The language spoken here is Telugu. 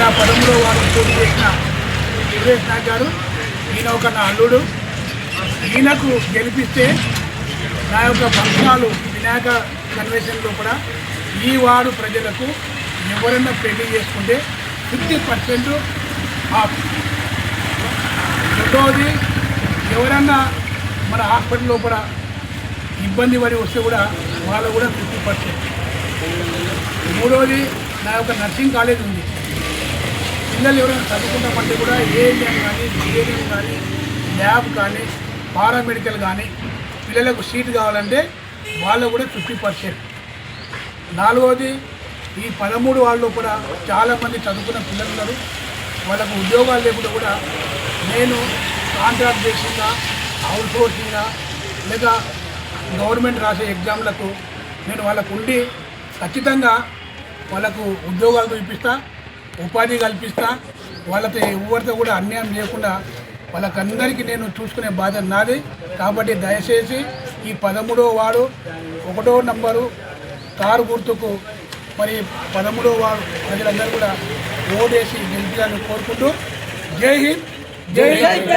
ఇక్కడ పదంలో వారం పోటీ చేసిన సురేష్ నాయక్ గారు ఈయన ఒక నా అల్లుడు ఈయనకు గెలిపిస్తే నా యొక్క ఫంక్షనాలు వినాయక కన్వెన్షన్లో కూడా ఈ వార్డు ప్రజలకు ఎవరైనా పెళ్ళి చేసుకుంటే ఫిఫ్టీ పర్సెంట్ ఆఫ్. రెండవది ఎవరన్నా మన హాస్పిటల్ లోపల ఇబ్బంది పడి వస్తే కూడా వాళ్ళు కూడా ఫిఫ్టీ పర్సెంట్. మూడవది నా యొక్క నర్సింగ్ కాలేజ్ ఉంది. పిల్లలు ఎవరైనా చదువుకుంటామంటే కూడా ఏఎన్ఎం కానీ బిఏఎం కానీ ల్యాబ్ కానీ పారామెడికల్ కానీ పిల్లలకు సీట్ కావాలంటే వాళ్ళు కూడా ఫిఫ్టీ పర్సెంట్. నాలుగవది ఈ పదమూడు వాళ్ళు కూడా చాలామంది చదువుకున్న పిల్లలు ఉన్నారు. వాళ్ళకు ఉద్యోగాలు లేకుండా కూడా నేను కాంట్రాక్ట్ బేసింగ్గా అవుట్ సోర్సింగ్గా లేదా గవర్నమెంట్ రాసే ఎగ్జామ్లకు నేను వాళ్ళకు ఉండి ఖచ్చితంగా వాళ్ళకు ఉద్యోగాలు చూపిస్తాను ఉపాధి కల్పిస్తా వాళ్ళతో ఎవరితో కూడా అన్యాయం చేయకుండా వాళ్ళకందరికీ నేను చూసుకునే బాధ్యత నాది. కాబట్టి దయచేసి ఈ పదమూడవ వాడు ఒకటో నంబరు కారు గుర్తుకు మరి పదమూడవ వాడు ప్రజలందరూ కూడా ఓటేసి గెలిపించాలని కోరుకుంటూ. జై హింద్ జై హింద్